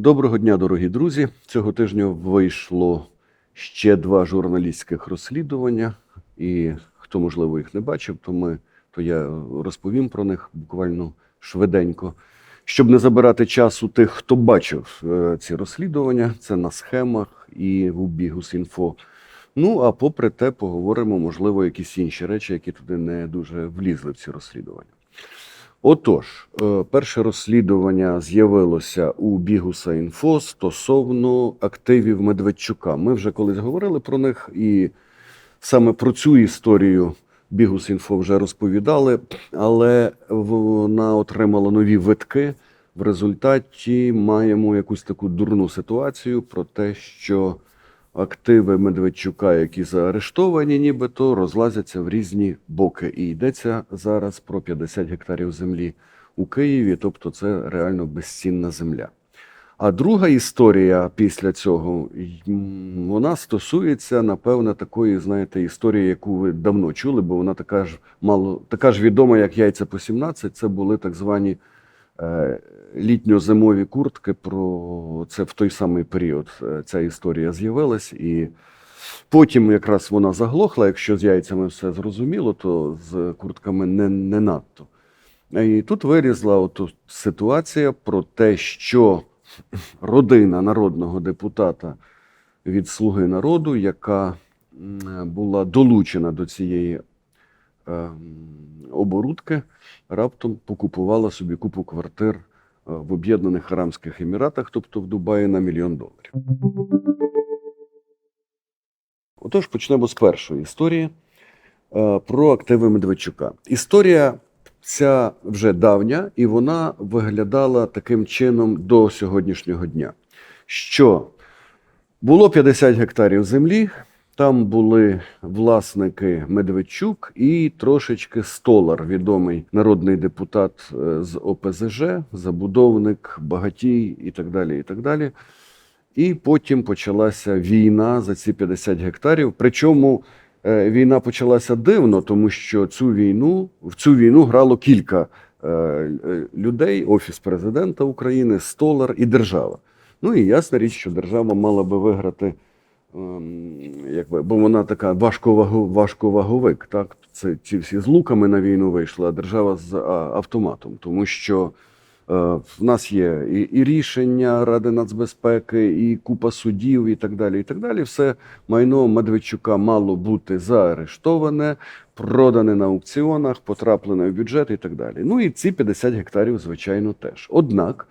Доброго дня, дорогі друзі. Цього тижня вийшло ще два журналістських розслідування, і хто, можливо, їх не бачив, то ми то я розповім про них буквально швиденько. Щоб не забирати часу тих, хто бачив е, ці розслідування, це на схемах і в Бігус.Інфо. Ну а попри те, поговоримо, можливо, якісь інші речі, які туди не дуже влізли в ці розслідування. Отож, е, перше розслідування з'явилося у Бігуса Інфо стосовно активів Медведчука. Ми вже колись говорили про них, і саме про цю історію Бігус Інфо вже розповідали, але вона отримала нові витки. В результаті маємо якусь таку дурну ситуацію про те, що активи Медведчука, які заарештовані, нібито розлазяться в різні боки. І йдеться зараз про 50 гектарів землі у Києві, тобто це реально безцінна земля. А друга історія після цього вона стосується, напевне, такої, знаєте, історії, яку ви давно чули, бо вона така ж мало така ж відома, як яйця по 17. Це були так звані літньо-зимові куртки. Про це в той самий період е, ця історія з'явилась, і потім якраз вона заглохла. Якщо з яйцями все зрозуміло, то з куртками не, не надто. І тут вирізла оту ситуація про те, що родина народного депутата від Слуги народу, яка була долучена до цієї оборудки, раптом покупувала собі купу квартир е, в Об'єднаних Арабських Еміратах, тобто в Дубаї, на мільйон доларів. Отож, почнемо з першої історії е, про активи Медведчука. Історія ця вже давня, і вона виглядала таким чином до сьогоднішнього дня. Що було 50 гектарів землі, там були власники Медведчук і трошечки Столар, відомий народний депутат е, з ОПЗЖ, забудовник, багатій і так далі. І так далі. І потім почалася війна за ці 50 гектарів. Причому е, війна почалася дивно, тому що цю війну в цю війну грало кілька е, людей: Офіс президента України, Столар і держава. Ну і ясна річ, що держава мала би виграти, якби, бо вона така важковагу, важковаговик. Так? Це ці всі з луками на війну вийшли, а держава з автоматом, тому що. Е, В нас є і, і рішення Ради нацбезпеки, і купа судів, і так далі. І так далі. Все майно Медведчука мало бути заарештоване, продане на аукціонах, потраплене в бюджет і так далі. Ну і ці 50 гектарів, звичайно, теж. Однак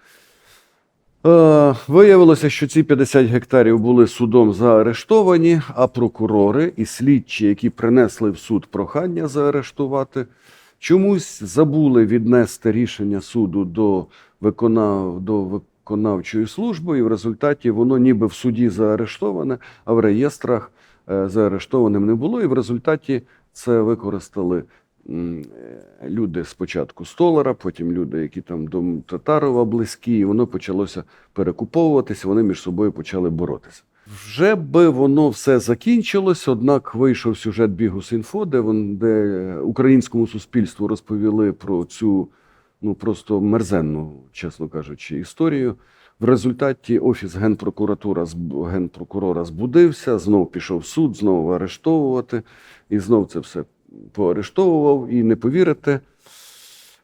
е, виявилося, що ці 50 гектарів були судом заарештовані, а прокурори і слідчі, які принесли в суд прохання заарештувати, чомусь забули віднести рішення суду до, виконав, до виконавчої служби, і в результаті воно ніби в суді заарештоване, а в реєстрах е, заарештованим не було. І в результаті це використали люди спочатку Столара, потім люди, які там до Татарова близькі, і воно почалося перекуповуватися, вони між собою почали боротися. Вже би воно все закінчилось, однак вийшов сюжет Бігус.Інфо, де, вон, де українському суспільству розповіли про цю ну просто мерзенну, чесно кажучи, історію. В результаті офіс генпрокуратура генпрокурора збудився, знов пішов суд, знову арештовувати, і знов це все поарештовував. І не повірите,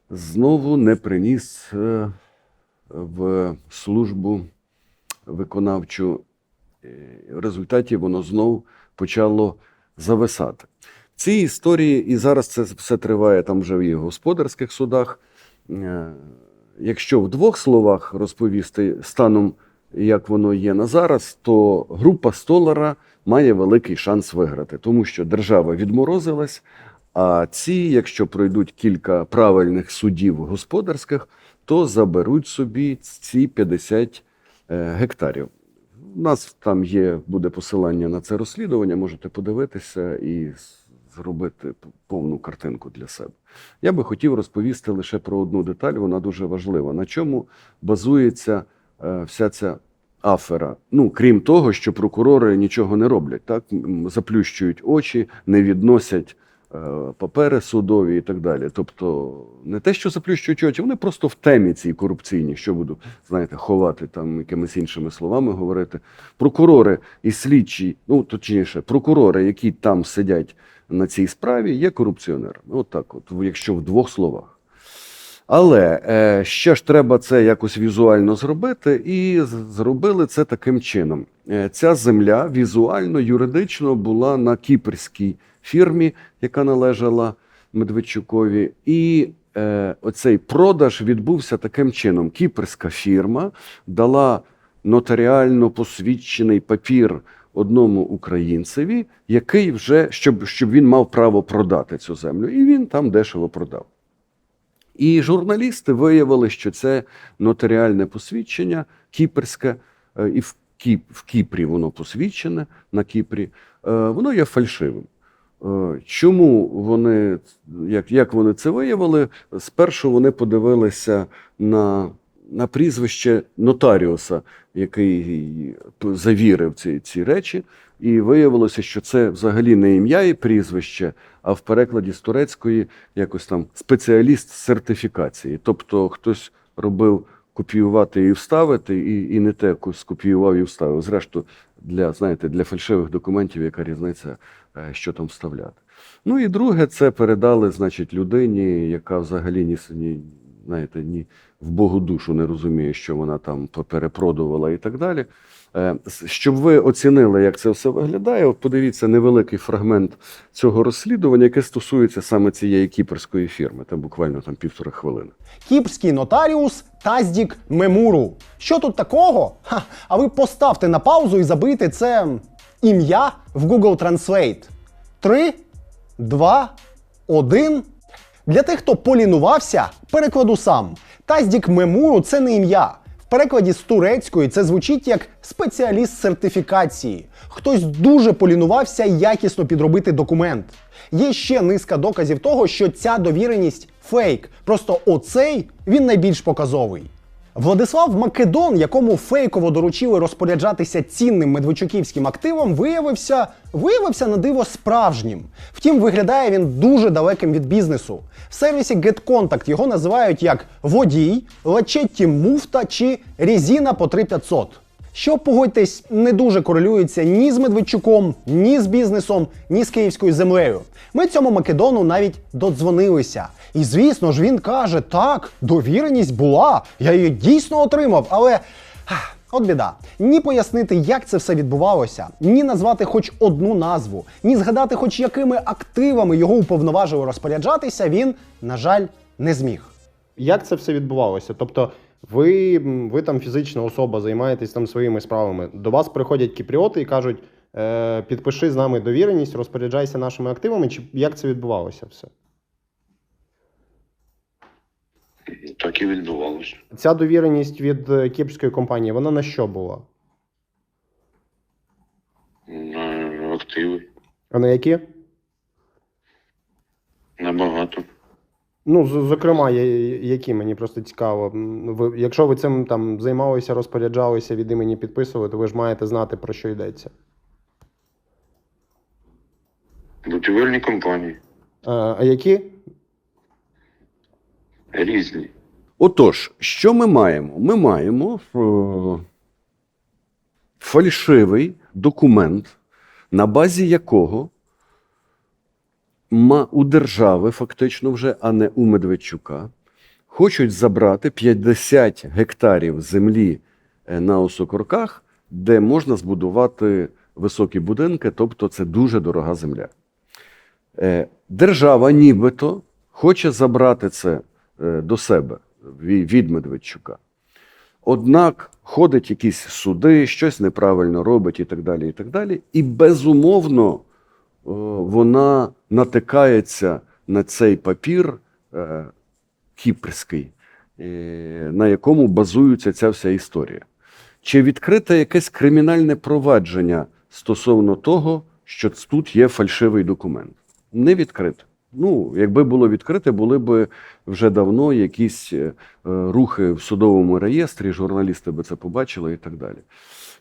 знову не приніс е, в службу виконавчу. Е, В результаті воно знов почало зависати. В цій історії, і зараз це все триває там вже в їх господарських судах. Е, Якщо в двох словах розповісти станом, як воно є на зараз, то група Столара має великий шанс виграти, тому що держава відморозилась. А ці, якщо пройдуть кілька правильних судів господарських, то заберуть собі ці 50 е, гектарів. У нас там є, буде посилання на це розслідування, можете подивитися і зробити повну картинку для себе. Я би хотів розповісти лише про одну деталь, вона дуже важлива. На чому базується е, вся ця афера? Ну, крім того, що прокурори нічого не роблять, так заплющують очі, не відносять е, папери судові і так далі. Тобто не те, що заплющують очі, вони просто в темі цій корупційній, що буду, знаєте, ховати там якимись іншими словами говорити. Прокурори і слідчі, ну точніше, прокурори, які там сидять на цій справі, є корупціонерами. От так, от, якщо в двох словах. Але е, ще ж треба це якось візуально зробити, і зробили це таким чином. Е, ця земля візуально, юридично була на кіпрській фірмі, яка належала Медведчукові. І е, оцей продаж відбувся таким чином: кіпрська фірма дала нотаріально посвідчений папір одному українцеві, який вже щоб, щоб він мав право продати цю землю, і він там дешево продав. І журналісти виявили, що це нотаріальне посвідчення кіпрське, е, і в, в Кіпрі воно посвідчене на Кіпрі, е, воно є фальшивим. Е, Чому вони, як, як вони це виявили? Спершу вони подивилися на, на прізвище нотаріуса, який завірив ці, ці речі, і виявилося, що це взагалі не ім'я і прізвище, а в перекладі з турецької якось там спеціаліст сертифікації. Тобто хтось робив копіювати і вставити, і, і не те ко- скопіював і вставив. Зрештою, для, знаєте, для фальшивих документів яка різниця, е, що там вставляти. Ну і друге, це передали, значить, людині, яка взагалі ні, знаєте, ні в Богу душу не розуміє, що вона там перепродувала і так далі. Е, Щоб ви оцінили, як це все виглядає, от подивіться невеликий фрагмент цього розслідування, яке стосується саме цієї кіперської фірми. Там буквально там півтора хвилини. Кіпрський нотаріус Таздік Мемуру. Що тут такого? Ха, а ви поставте на паузу і забийте це ім'я в Google Translate. Три, два, один. Для тих, хто полінувався, перекладу сам. Таздік Мемуру це не ім'я. В перекладі з турецької це звучить як спеціаліст сертифікації. Хтось дуже полінувався якісно підробити документ. Є ще низка доказів того, що ця довіреність фейк. Просто оцей він найбільш показовий. Владислав Македон, якому фейково доручили розпоряджатися цінним медведчуківським активом, виявився, виявився на диво справжнім. Втім, виглядає він дуже далеким від бізнесу. В сервісі GetContact його називають як водій, лачетті муфта чи різіна по 3500. Що, погодьтесь, не дуже корелюється ні з Медведчуком, ні з бізнесом, ні з київською землею. Ми цьому Македону навіть додзвонилися. І звісно ж, він каже: так, довіреність була, я її дійсно отримав, але. От біда. Ні пояснити, як це все відбувалося, ні назвати хоч одну назву, ні згадати, хоч якими активами його уповноважили розпоряджатися, він, на жаль, не зміг. Як це все відбувалося? Тобто, ви, ви там фізична особа, займаєтесь там своїми справами. До вас приходять кіпріоти і кажуть: е, підпиши з нами довіреність, розпоряджайся нашими активами. Чи як це відбувалося все? Так і відбувалося. Ця довіреність від е, кіпрської компанії, вона на що була? На активи А на які? набагато. Ну, зокрема, які мені просто цікаво. Ви, якщо ви цим там займалися, розпоряджалися від імені підписували, то ви ж маєте знати, про що йдеться. Будівельні компанії А, а які? різні. Отож, що ми маємо? Ми маємо е, фальшивий документ, на базі якого у держави, фактично вже, а не у Медведчука, хочуть забрати 50 гектарів землі е, на Осокорках, де можна збудувати високі будинки, тобто це дуже дорога земля. Е, Держава нібито хоче забрати це е, до себе від Медведчука. Однак ходять якісь суди, щось неправильно робить і так далі. І так далі. І безумовно вона натикається на цей папір е, кіпрський, е, на якому базується ця вся історія. Чи відкрите якесь кримінальне провадження стосовно того, що тут є фальшивий документ? Не відкрите. Ну, якби було відкрите, були б вже давно якісь е, рухи в судовому реєстрі, журналісти би це побачили і так далі.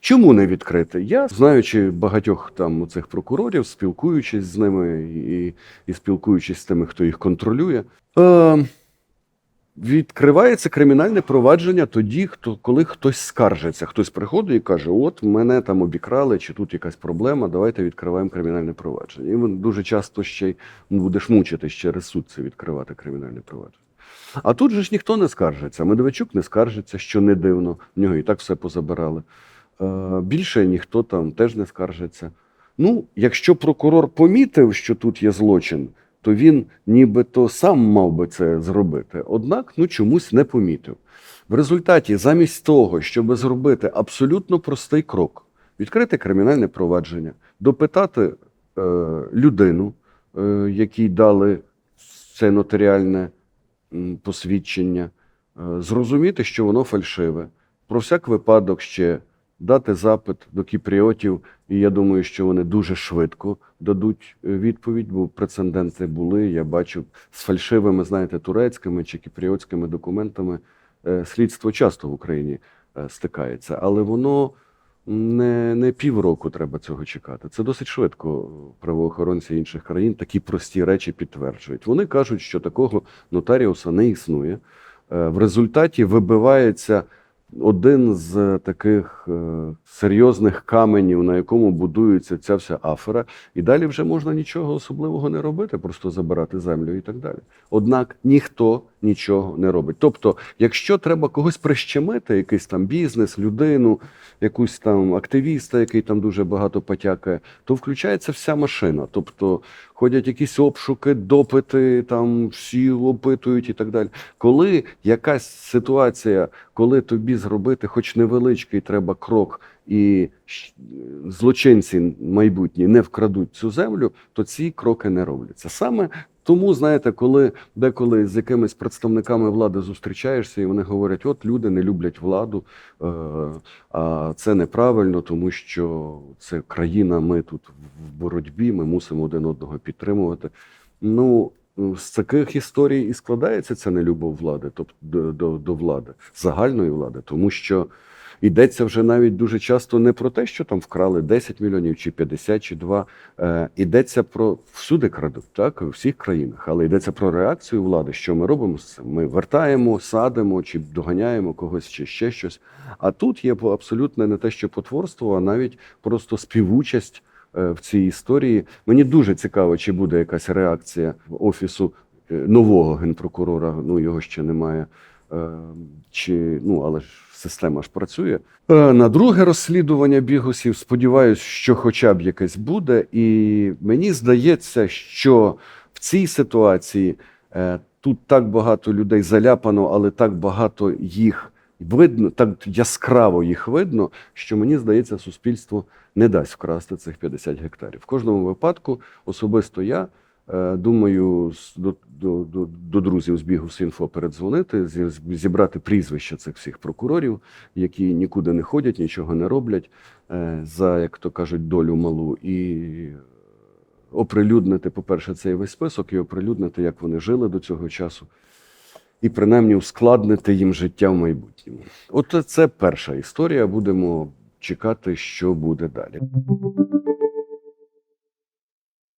Чому не відкрити? Я, знаючи багатьох там цих прокурорів, спілкуючись з ними і, і спілкуючись з тими, хто їх контролює, е, відкривається кримінальне провадження тоді, хто, коли хтось скаржиться. Хтось приходить і каже: От мене там обікрали, чи тут якась проблема, давайте відкриваємо кримінальне провадження. І дуже часто ще й будеш мучитись через суд це відкривати кримінальне провадження. А тут же ж ніхто не скаржиться. Медведчук не скаржиться, що не дивно. В нього і так все позабирали. Е, більше ніхто там теж не скаржиться. Ну, якщо прокурор помітив, що тут є злочин, то він нібито сам мав би це зробити. Однак ну, чомусь не помітив. В результаті, замість того, щоб зробити абсолютно простий крок, відкрити кримінальне провадження, допитати е, людину, е, якій дали це нотаріальне посвідчення, е, зрозуміти, що воно фальшиве, про всяк випадок ще дати запит до кіпріотів, і я думаю, що вони дуже швидко дадуть е, відповідь, бо прецеденти були. Я бачив з фальшивими, знаєте, турецькими чи кіпріотськими документами. е, Слідство часто в Україні е, стикається, але воно не, не півроку треба цього чекати. Це досить швидко правоохоронці інших країн такі прості речі підтверджують. Вони кажуть, що такого нотаріуса не існує. В результаті вибивається один з таких е, серйозних каменів, на якому будується ця вся афера, і далі вже можна нічого особливого не робити, просто забирати землю і так далі. Однак ніхто нічого не робить. Тобто, якщо треба когось прищемити, якийсь там бізнес, людину, якусь там активіста, який там дуже багато потякає, то включається вся машина. Тобто ходять якісь обшуки, допити, там всі опитують і так далі. Коли якась ситуація, коли тобі зробити хоч невеличкий треба крок, і злочинці майбутні не вкрадуть цю землю, то ці кроки не робляться. Саме тому, знаєте, коли деколи з якимись представниками влади зустрічаєшся, і вони говорять: от люди не люблять владу, е, а це неправильно, тому що це країна, ми тут в боротьбі, ми мусимо один одного підтримувати. Ну, з таких історій і складається ця нелюбов влади, тобто до, до, до влади, загальної влади, тому що йдеться вже навіть дуже часто не про те, що там вкрали 10 мільйонів чи 50, чи 2. Е, йдеться про всюди крадуть, так, у всіх країнах, але йдеться про реакцію влади. Що ми робимо з цим? Ми вертаємо, садимо чи доганяємо когось, чи ще щось. А тут є абсолютно не те, що потворство, а навіть просто співучасть е, в цій історії. Мені дуже цікаво, чи буде якась реакція офісу е, нового генпрокурора. Ну його ще немає. Е, Чи ну але ж система ж працює. Е, На друге розслідування бігусів. Сподіваюсь, що хоча б якесь буде. І мені здається, що в цій ситуації е, тут так багато людей заляпано, але так багато їх видно, так яскраво їх видно, що мені здається, суспільство не дасть вкрасти цих 50 гектарів. В кожному випадку, особисто я. Е, Думаю, до, до, до, до друзів з бігу передзвонити, зібрати прізвища цих всіх прокурорів, які нікуди не ходять, нічого не роблять е, за, як то кажуть, долю малу, і оприлюднити, по-перше, цей весь список, і оприлюднити, як вони жили до цього часу, і принаймні ускладнити їм життя в майбутньому. От це перша історія. Будемо чекати, що буде далі.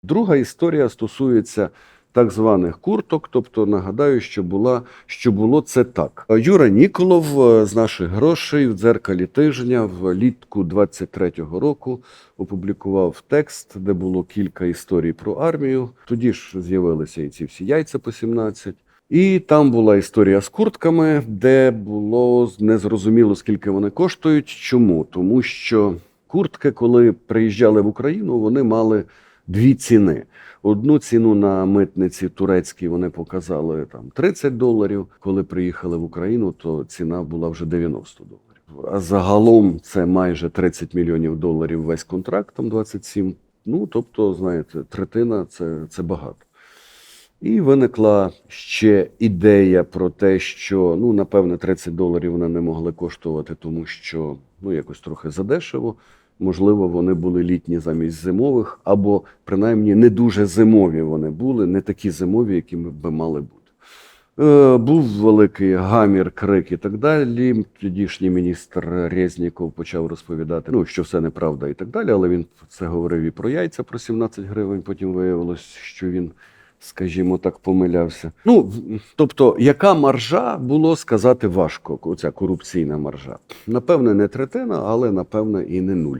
Друга історія стосується так званих курток. Тобто, нагадаю, що була що було це так. Юра Ніколов е, з наших грошей в дзеркалі тижня влітку 23-го року опублікував текст, де було кілька історій про армію. Тоді ж з'явилися і ці всі яйця по 17. І там була історія з куртками, де було незрозуміло, скільки вони коштують. Чому? Тому що куртки, коли приїжджали в Україну, вони мали дві ціни. Одну ціну на митниці турецькій вони показали там 30 доларів. Коли приїхали в Україну, то ціна була вже 90 доларів. А загалом це майже 30 мільйонів доларів весь контракт, там 27. Ну тобто, знаєте, третина це, це багато. І виникла ще ідея про те, що ну напевне 30 доларів вони не могли коштувати, тому що ну якось трохи задешево. Можливо, вони були літні замість зимових, або принаймні не дуже зимові вони були, не такі зимові, якими би мали бути. Е, Був великий гамір, крик і так далі. Тодішній міністр Резніков почав розповідати, ну, що все неправда і так далі, але він це говорив і про яйця про 17 гривень. Потім виявилось, що він, скажімо так, помилявся. Ну, тобто, яка маржа було сказати важко, оця корупційна маржа. Напевне, не третина, але напевне і не нуль.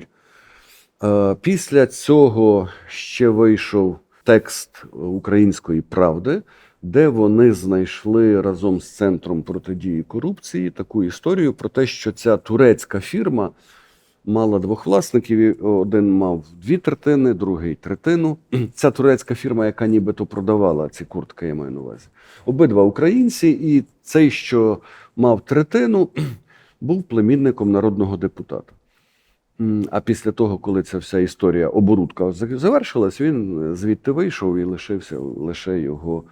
Е, Після цього ще вийшов текст української правди, де вони знайшли разом з центром протидії корупції таку історію про те, що ця турецька фірма мала двох власників. Один мав дві третини, другий третину. Ця турецька фірма, яка нібито продавала ці куртки, я маю на увазі. Обидва українці, і цей, що мав третину, був племінником народного депутата. А після того, коли ця вся історія оборудка за- завершилась, він е, звідти вийшов і лишився лише його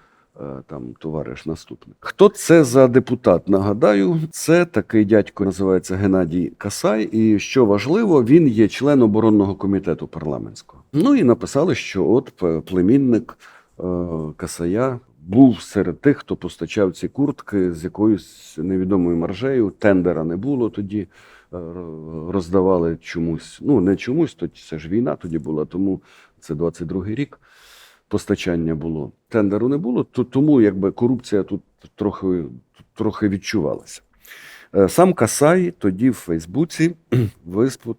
там товариш наступник. Хто це за депутат? Нагадаю, це такий дядько називається Геннадій Касай. І що важливо, він є член оборонного комітету парламентського. Ну і написали, що от племінник е, Касая був серед тих, хто постачав ці куртки з якоюсь невідомою маржею. Тендера не було тоді е, роздавали чомусь. Ну, не чомусь, то це ж війна тоді була, тому це 22-й рік постачання було. Тендеру не було, то, тому якби корупція тут трохи, трохи відчувалася. Е, Сам Касай тоді в Фейсбуці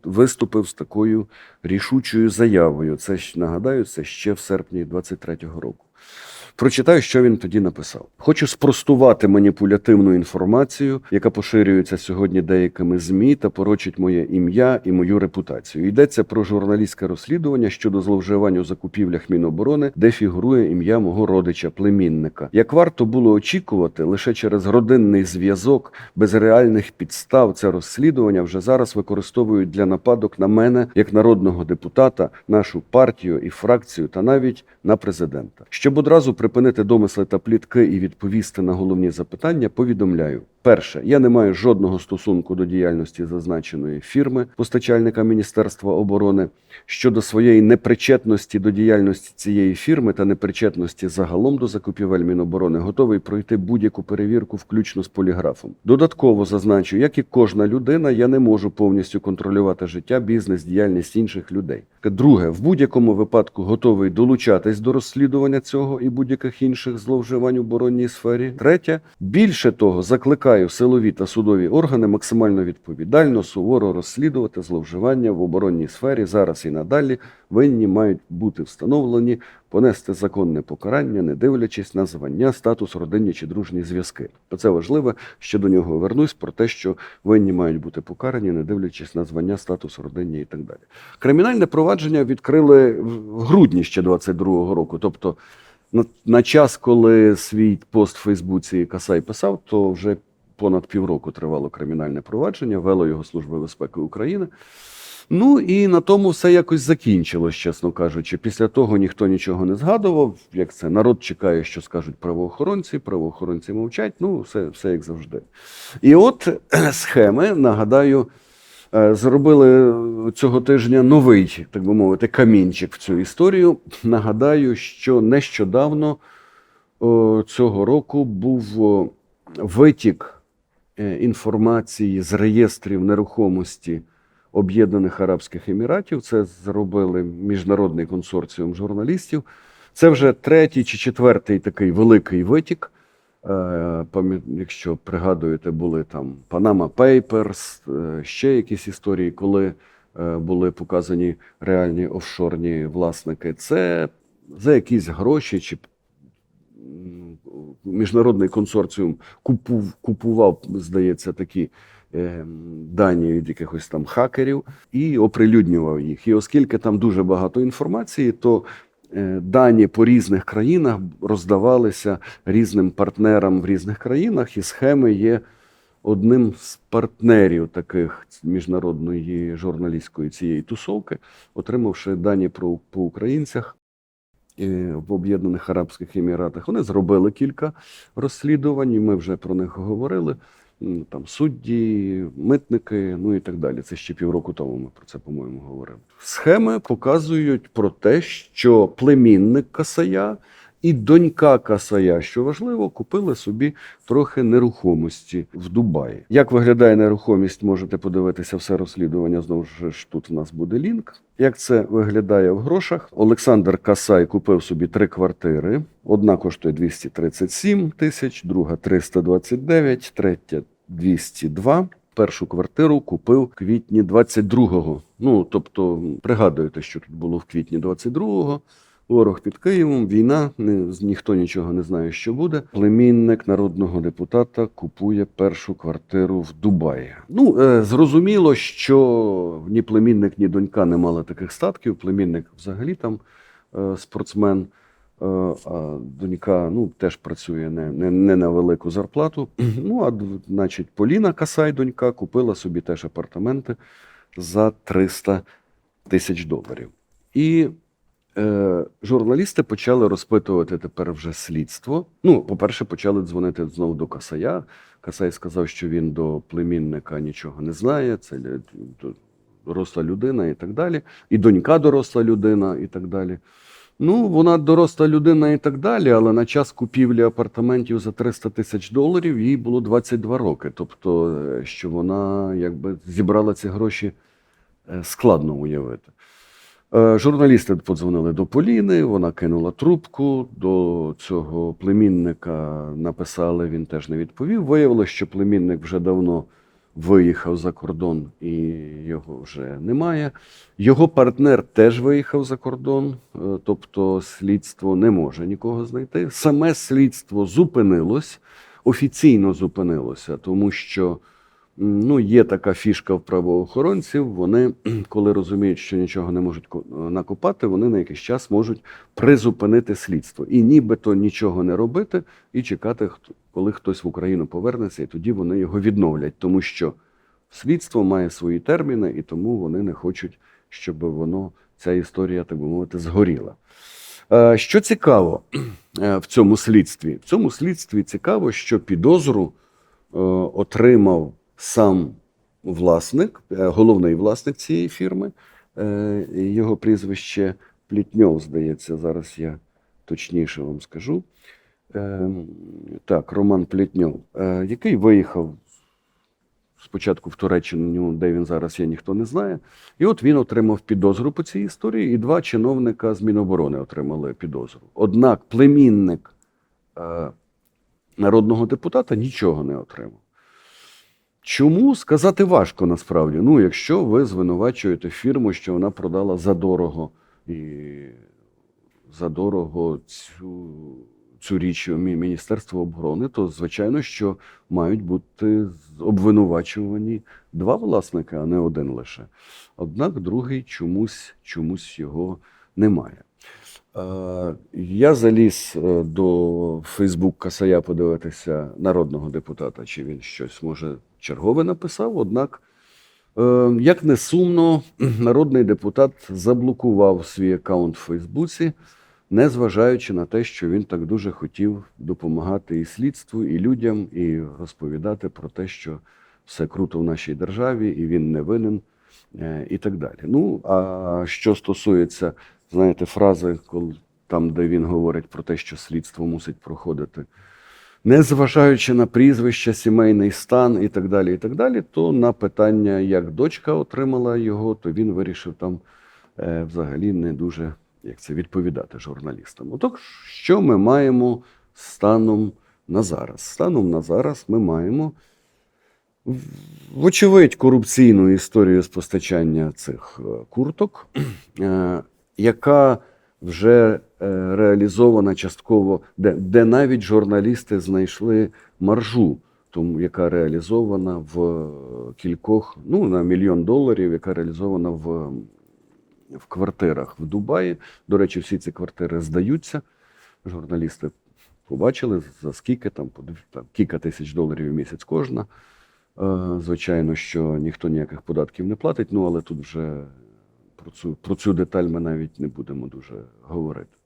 виступив з такою рішучою заявою. Це нагадаю, це ще в серпні 23-го року. Прочитаю, що він тоді написав. Хочу спростувати маніпулятивну інформацію, яка поширюється сьогодні деякими змі та порочить моє ім'я і мою репутацію. Йдеться про журналістське розслідування щодо зловживань у закупівлях Міноборони, де фігурує ім'я мого родича, племінника. Як варто було очікувати, лише через родинний зв'язок без реальних підстав це розслідування вже зараз використовують для нападок на мене як народного депутата, нашу партію і фракцію, та навіть на президента. Щоб одразу припинити домисли та плітки і відповісти на головні запитання, повідомляю. Перше, я не маю жодного стосунку до діяльності зазначеної фірми постачальника Міністерства оборони щодо своєї непричетності до діяльності цієї фірми та непричетності загалом до закупівель Міноборони, готовий пройти будь-яку перевірку, включно з поліграфом. Додатково зазначу, як і кожна людина, я не можу повністю контролювати життя, бізнес, діяльність інших людей. Друге, в будь-якому випадку готовий долучатись до розслідування цього і будь-яких інших зловживань у оборонній сфері. Третє, більше того, закликаю силові та судові органи максимально відповідально, суворо розслідувати зловживання в оборонній сфері зараз і надалі. Винні мають бути встановлені, понести законне покарання, не дивлячись на звання, статус, родинні чи дружні зв'язки. Це важливо, ще до нього вернусь про те, що винні мають бути покарані, не дивлячись на звання, статус, родинні і так далі. Кримінальне провадження відкрили в грудні ще 22-го року. Тобто, на, на час, коли свій пост в Фейсбуці Касай писав, то вже понад півроку тривало кримінальне провадження, вело його Служба безпеки України. Ну і на тому все якось закінчилось, чесно кажучи. Після того ніхто нічого не згадував. Як це народ чекає, що скажуть правоохоронці, правоохоронці мовчать. Ну, все, все як завжди. І от схеми, нагадаю, е, зробили цього тижня новий, так би мовити, камінчик в цю історію. Нагадаю, що нещодавно цього року був витік е, інформації з реєстрів нерухомості Об'єднаних Арабських Еміратів. Це зробили міжнародний консорціум журналістів. Це вже третій чи четвертий такий великий витік. Е, Якщо пригадуєте, були там Panama Papers, е, ще якісь історії, коли е, були показані реальні офшорні власники. Це за якісь гроші чи міжнародний консорціум купув, купував, здається, такі дані від якихось там хакерів і оприлюднював їх. І оскільки там дуже багато інформації, то дані по різних країнах роздавалися різним партнерам в різних країнах, і схеми є одним з партнерів таких міжнародної журналістської цієї тусовки, отримавши дані про по українцях. е, В Об'єднаних Арабських Еміратах вони зробили кілька розслідувань, і ми вже про них говорили. Там судді, митники, ну і так далі. Це ще півроку тому ми про це, по-моєму, говорили. Схеми показують про те, що племінник Касая і донька Касая, що важливо, купили собі трохи нерухомості в Дубаї. Як виглядає нерухомість, можете подивитися все розслідування. Знову ж тут в нас буде лінк. Як це виглядає в грошах? Олександр Касай купив собі три квартири. Одна коштує 237 тисяч, друга 329, третя 202. Першу квартиру купив в квітні 22-го. Ну, тобто, пригадуєте, що тут було в квітні 22-го. Ворог під Києвом, війна, ні, ніхто нічого не знає, що буде. Племінник народного депутата купує першу квартиру в Дубаї. Ну, е, зрозуміло, що ні племінник, ні донька не мали таких статків. Племінник взагалі там е, спортсмен. Е, А донька ну, теж працює не, не, не на велику зарплату. Ну, а значить, Поліна Касай, донька, купила собі теж апартаменти за 300 тисяч доларів. І е, журналісти почали розпитувати тепер вже слідство. Ну, по-перше, почали дзвонити знову до Касая. Касай сказав, що він до племінника нічого не знає. Це доросла людина і так далі. І донька доросла людина, і так далі. Ну, вона доросла людина і так далі, але на час купівлі апартаментів за 300 тисяч доларів їй було 22 роки. Тобто, е, що вона якби зібрала ці гроші, е, складно уявити. Е, Журналісти подзвонили до Поліни, вона кинула трубку. До цього племінника написали, він теж не відповів. Виявилося, що племінник вже давно виїхав за кордон і його вже немає. Його партнер теж виїхав за кордон, е, тобто слідство не може нікого знайти. Саме слідство зупинилось, офіційно зупинилося, тому що ну, є така фішка в правоохоронців. Вони, коли розуміють, що нічого не можуть накопати, вони на якийсь час можуть призупинити слідство і нібито нічого не робити і чекати, коли хтось в Україну повернеться, і тоді вони його відновлять, тому що слідство має свої терміни, і тому вони не хочуть, щоб воно ця історія, так би мовити, згоріла. Е, Що цікаво е, в цьому слідстві? В цьому слідстві цікаво, що підозру е, отримав сам власник, е, головний власник цієї фірми. Е, Його прізвище Плітньов, здається, зараз я точніше вам скажу. Е, Так, Роман Плітньов, який виїхав спочатку в Туреччину, де він зараз є, ніхто не знає. І от він отримав підозру по цій історії, і два чиновника з Міноборони отримали підозру. Однак племінник народного депутата нічого не отримав. Чому сказати важко насправді? Ну, якщо ви звинувачуєте фірму, що вона продала задорого і задорого цю, цю річ Мі- Міністерство оборони, то звичайно, що мають бути обвинувачувані два власники, а не один лише. Однак другий чомусь, чомусь його немає. Я заліз е, до Фейсбук Касая подивитися народного депутата, чи він щось може чергове написав. Однак, е, як не сумно, народний депутат заблокував свій аккаунт в Фейсбуці, незважаючи на те, що він так дуже хотів допомагати і слідству, і людям, і розповідати про те, що все круто в нашій державі, і він не винен, е, і так далі. Ну, а що стосується, знаєте, фрази, коли там, де він говорить про те, що слідство мусить проходити, незважаючи на прізвище, сімейний стан і так далі, і так далі, то на питання, як дочка отримала його, то він вирішив там е, взагалі не дуже як це відповідати журналістам. Отак, що ми маємо станом на зараз? Станом на зараз ми маємо вочевидь корупційну історію з постачання цих е, курток, е, яка вже е, реалізована частково, де, де навіть журналісти знайшли маржу, тому яка реалізована в кількох, ну на мільйон доларів, яка реалізована в, в квартирах в Дубаї. До речі, всі ці квартири здаються. Журналісти побачили за скільки там, там кілька тисяч доларів в місяць кожна. Е, Звичайно, що ніхто ніяких податків не платить, ну але тут вже про цю, про цю деталь ми навіть не будемо дуже говорити.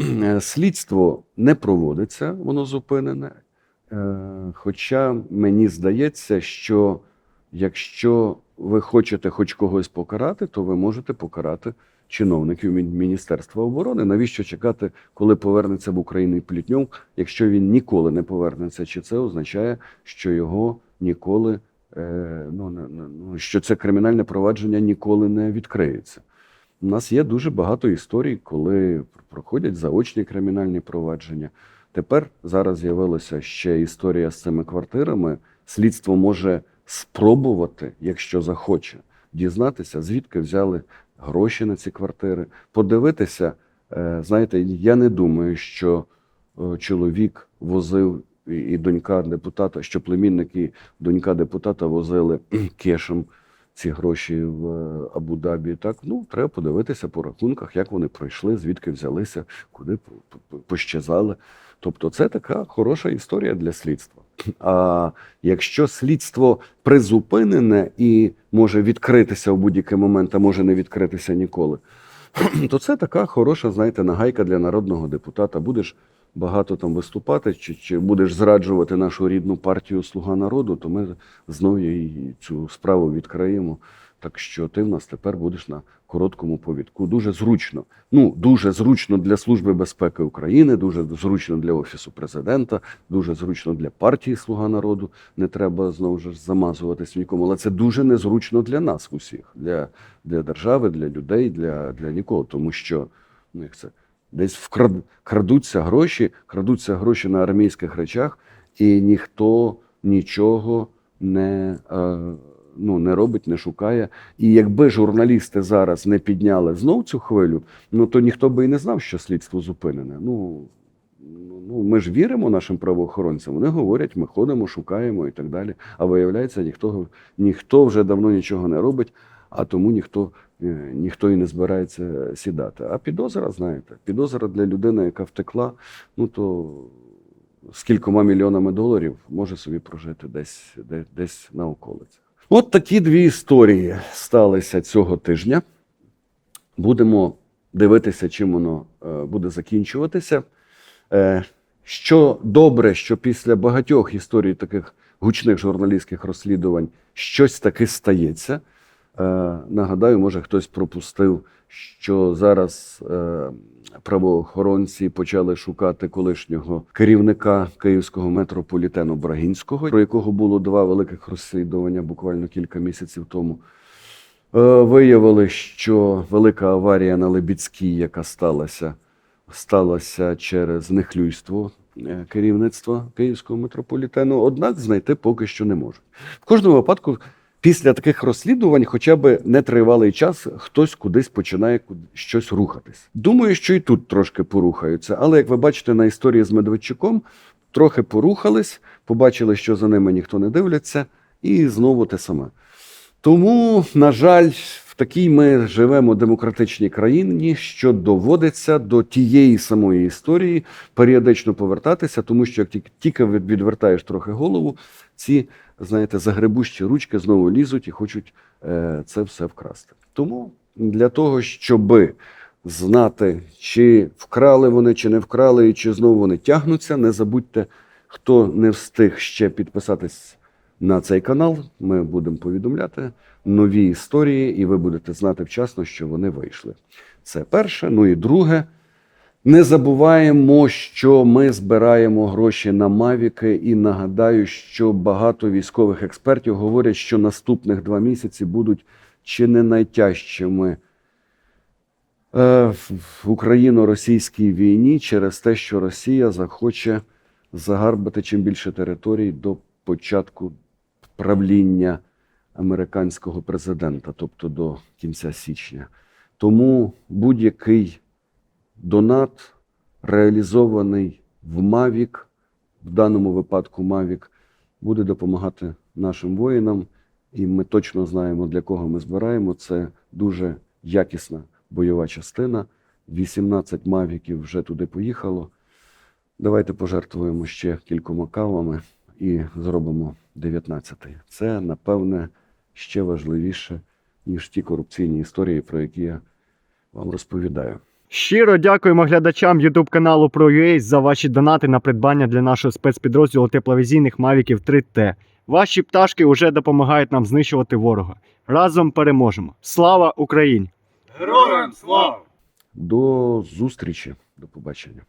Е, Слідство не проводиться, воно зупинене. Е, Хоча мені здається, що якщо ви хочете хоч когось покарати, то ви можете покарати чиновників Міністерства оборони. Навіщо чекати, коли повернеться в Україну Плітньов, якщо він ніколи не повернеться? Чи це означає, що його ніколи ну, не- не- ну, що це кримінальне провадження ніколи не відкриється? У нас є дуже багато історій, коли проходять заочні кримінальні провадження. Тепер зараз з'явилася ще історія з цими квартирами. Слідство може спробувати, якщо захоче, дізнатися, звідки взяли гроші на ці квартири, подивитися. Е, Знаєте, я не думаю, що е, чоловік возив і- донька депутата, що племінник і донька депутата возили кешем ці гроші в е, Абу-Дабі. Так, ну треба подивитися по рахунках, як вони пройшли, звідки взялися, куди по- по- пощазали. Тобто, це така хороша історія для слідства. А якщо слідство призупинене і може відкритися в будь-який момент, а може не відкритися ніколи, то це така хороша, знаєте, нагайка для народного депутата. Будеш багато там виступати, чи, чи будеш зраджувати нашу рідну партію Слуга народу, то ми знову її цю справу відкриємо. Так що ти в нас тепер будеш на короткому повідку. Дуже зручно. Ну, дуже зручно для Служби безпеки України, дуже зручно для Офісу президента, дуже зручно для партії Слуга народу. Не треба знову ж замазуватись нікому. Але це дуже незручно для нас усіх, для, для держави, для людей, для, для нікого. Тому що ну, як це, десь вкрад, крадуться гроші, крадуться гроші на армійських речах, і ніхто нічого не. Е, Ну, не робить, не шукає. І якби журналісти зараз не підняли знов цю хвилю, ну то ніхто би і не знав, що слідство зупинене. Ну, ну ми ж віримо нашим правоохоронцям. Вони говорять, ми ходимо, шукаємо і так далі. А виявляється, ніхто, ніхто вже давно нічого не робить, а тому ніхто, ніхто і не збирається сідати. А підозра, знаєте, підозра для людини, яка втекла, ну то з кількома мільйонами доларів може собі прожити десь, десь, десь на околицях. От такі дві історії сталися цього тижня. Будемо дивитися, чим воно е, буде закінчуватися. Е, Що добре, що після багатьох історій таких гучних журналістських розслідувань щось таки стається. Е, Нагадаю, може хтось пропустив, що зараз е, правоохоронці почали шукати колишнього керівника київського метрополітену Брагінського, про якого було два великих розслідування буквально кілька місяців тому. Е, Виявили, що велика аварія на Лебідській, яка сталася, сталася через нехлюйство керівництва Київського метрополітену, однак знайти поки що не можуть. В кожному випадку, після таких розслідувань, хоча б нетривалий час, хтось кудись починає щось рухатись. Думаю, що і тут трошки порухаються, але як ви бачите на історії з Медведчуком, трохи порухались, побачили, що за ними ніхто не дивляться, і знову те саме. Тому, на жаль, в такій ми живемо демократичній країні, що доводиться до тієї самої історії періодично повертатися, тому що як тільки- відвертаєш трохи голову, ці, знаєте, загребущі ручки знову лізуть і хочуть е, це все вкрасти. Тому для того, щоб знати, чи вкрали вони, чи не вкрали, і чи знову вони тягнуться, не забудьте, хто не встиг ще підписатись на цей канал. Ми будемо повідомляти нові історії, і ви будете знати вчасно, що вони вийшли. Це перше. Ну і друге. Не забуваємо, що ми збираємо гроші на Мавіки, і нагадаю, що багато військових експертів говорять, що наступних два місяці будуть чи не найтяжчими е, в україно-російській війні через те, що Росія захоче загарбати чим більше територій до початку правління американського президента, тобто до кінця січня. Тому будь-який донат, реалізований в Мавік, в даному випадку Мавік, буде допомагати нашим воїнам. І ми точно знаємо, для кого ми збираємо. Це дуже якісна бойова частина. 18 мавіків вже туди поїхало. Давайте пожертвуємо ще кількома кавами і зробимо 19-й. Це, напевне, ще важливіше, ніж ті корупційні історії, про які я вам розповідаю. Щиро дякуємо глядачам YouTube каналу ProUA за ваші донати на придбання для нашого спецпідрозділу тепловізійних Мавіків 3T. Ваші пташки вже допомагають нам знищувати ворога. Разом переможемо. Слава Україні! Героям слава! До зустрічі. До побачення.